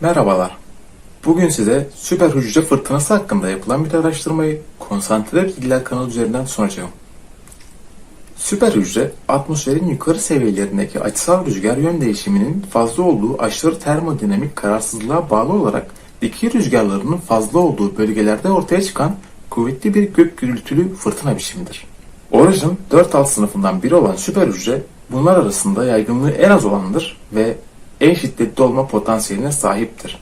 Merhabalar. Bugün size süper hücre fırtınası hakkında yapılan bir araştırmayı konsantre bilgiler kanalı üzerinden sunacağım. Süper hücre, atmosferin yukarı seviyelerindeki açısal rüzgar yön değişiminin fazla olduğu aşırı termodinamik kararsızlığa bağlı olarak dikey rüzgarlarının fazla olduğu bölgelerde ortaya çıkan kuvvetli bir gök gürültülü fırtına biçimidir. Origin 4 alt sınıfından biri olan süper hücre bunlar arasında yaygınlığı en az olanıdır ve en şiddetli olma potansiyeline sahiptir.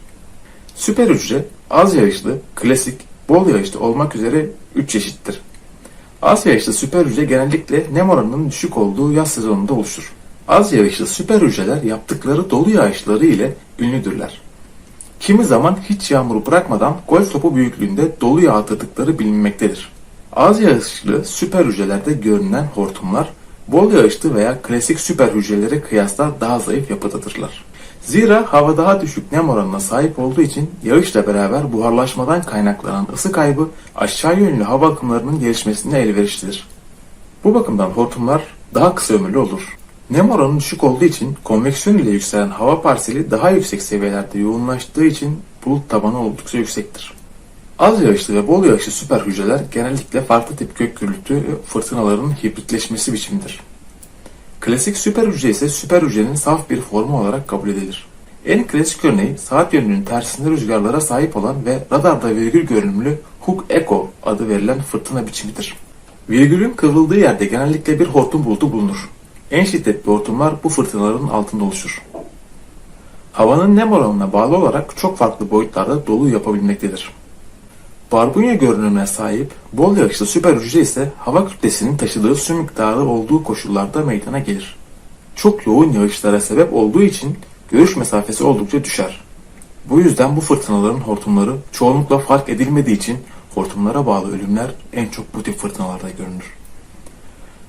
Süper hücre az yağışlı, klasik, bol yağışlı olmak üzere 3 çeşittir. Az yağışlı süper hücre genellikle nem oranının düşük olduğu yaz sezonunda oluşur. Az yağışlı süper hücreler yaptıkları dolu yağışları ile ünlüdürler. Kimi zaman hiç yağmuru bırakmadan golf topu büyüklüğünde dolu yağdırdıkları bilinmektedir. Az yağışlı süper hücrelerde görünen hortumlar, bol yağışlı veya klasik süper hücrelere kıyasla daha zayıf yapıdadırlar. Zira hava daha düşük nem oranına sahip olduğu için yağışla beraber buharlaşmadan kaynaklanan ısı kaybı aşağı yönlü hava akımlarının gelişmesine elverişlidir. Bu bakımdan hortumlar daha kısa ömürlü olur. Nem oranı düşük olduğu için konveksiyon ile yükselen hava parseli daha yüksek seviyelerde yoğunlaştığı için bulut tabanı oldukça yüksektir. Az yağışlı ve bol yağışlı süper hücreler genellikle farklı tip gök gürültü fırtınalarının hibritleşmesi biçimidir. Klasik süper hücre ise süper hücrenin saf bir formu olarak kabul edilir. En klasik örneği saat yönünün tersinde rüzgarlara sahip olan ve radarda virgül görünümlü Hooke Echo adı verilen fırtına biçimidir. Virgülün kıvrıldığı yerde genellikle bir hortum bulutu bulunur. En şiddetli hortumlar bu fırtınaların altında oluşur. Havanın nem oranına bağlı olarak çok farklı boyutlarda dolu yapabilmektedir. Barbunya görünümüne sahip bol yağışlı süper hücre ise hava kütlesinin taşıdığı su miktarı olduğu koşullarda meydana gelir. Çok yoğun yağışlara sebep olduğu için görüş mesafesi oldukça düşer. Bu yüzden bu fırtınaların hortumları çoğunlukla fark edilmediği için hortumlara bağlı ölümler en çok bu tip fırtınalarda görünür.